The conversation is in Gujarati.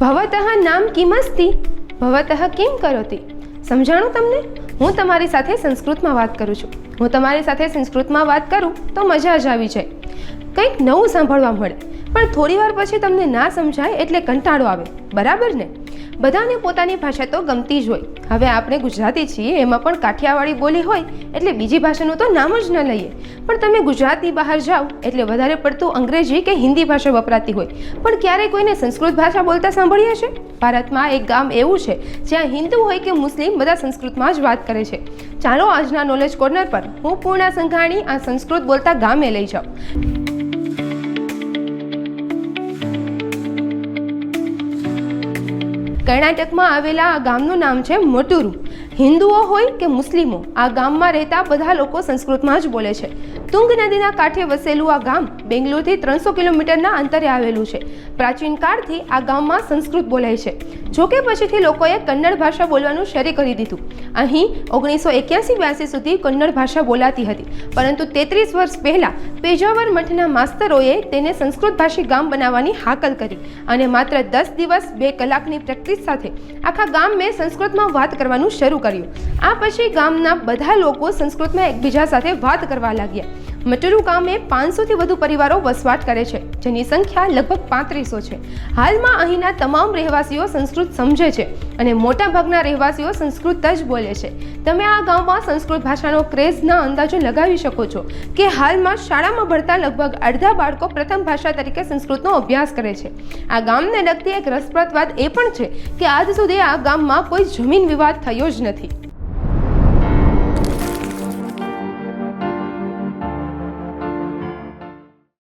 ભવતઃ નામ કિમસ્તી ભવતઃ કિમ કરોતી? સમજાણું તમને? હું તમારી સાથે સંસ્કૃતમાં વાત કરું છું. હું તમારી સાથે સંસ્કૃતમાં વાત કરું તો મજા જ આવી જાય. કંઈક નવું સાંભળવા મળે. પણ થોડી વાર પછી તમને ના સમજાય એટલે કંટાળો આવે. બરાબર ને? બધાને પોતાની ભાષા તો ગમતી જ હોય. હવે આપણે ગુજરાતી છીએ, એમાં પણ કાઠિયાવાડી બોલી હોય, એટલે બીજી ભાષાનું તો નામ જ ન લઈએ. પણ તમે ગુજરાતની બહાર જાઓ, એટલે વધારે પડતું અંગ્રેજી કે હિન્દી ભાષા વપરાતી હોય. પણ ક્યારેય કોઈને સંસ્કૃત ભાષા બોલતા સાંભળીએ છે? ભારતમાં એક ગામ એવું છે, જ્યાં હિન્દુ હોય કે મુસ્લિમ બધા સંસ્કૃતમાં જ વાત કરે છે. ચાલો આજના નોલેજ કોર્નર પર હું પૂર્ણા સંઘાણી આ સંસ્કૃત બોલતા ગામે લઈ જાઉં. કર્ણાટકમાં આવેલા આ ગામનું નામ છે મોટુરુ. હિન્દુઓ હોય કે મુસ્લિમો, આ ગામમાં રહેતા બધા લોકો સંસ્કૃતમાં જ બોલે છે. તુંગ નદીના કાંઠે વસેલું આ ગામ બેંગ્લોરથી ત્રણસો કિલોમીટરના અંતરે આવેલું છે. પ્રાચીન કાળથી આ ગામમાં સંસ્કૃત બોલાય છે. જોકે પછીથી લોકોએ કન્નડ ભાષા બોલવાનું શરૂ કરી દીધું. અહીં ઓગણીસો એક્યાસી બ્યાસી સુધી કન્નડ ભાષા બોલાતી હતી. પરંતુ તેત્રીસ વર્ષ પહેલાં પેજાવર મઠના માસ્તરોએ તેને સંસ્કૃત ભાષી ગામ બનાવવાની હાકલ કરી અને માત્ર દસ દિવસ બે કલાકની પ્રેક્ટિસ સાથે. આખા ગામે સંસ્કૃતમાં વાત કરવાનું શરૂ કર્યું. આ પછી ગામના બધા લોકો સંસ્કૃતમાં એકબીજા સાથે વાત કરવા લાગ્યા. મટરુ ગામે પાંચસોથી વધુ પરિવારો વસવાટ કરે છે, જેની સંખ્યા લગભગ પાંત્રીસો છે. હાલમાં અહીંના તમામ રહેવાસીઓ સંસ્કૃત સમજે છે અને મોટાભાગના રહેવાસીઓ સંસ્કૃત જ બોલે છે. તમે આ ગામમાં સંસ્કૃત ભાષાનો ક્રેઝના અંદાજો લગાવી શકો છો કે હાલમાં શાળામાં ભણતા લગભગ અડધા બાળકો પ્રથમ ભાષા તરીકે સંસ્કૃતનો અભ્યાસ કરે છે. આ ગામને લગતી એક રસપ્રદ વાત એ પણ છે કે આજ સુધી આ ગામમાં કોઈ જમીન વિવાદ થયો જ નથી.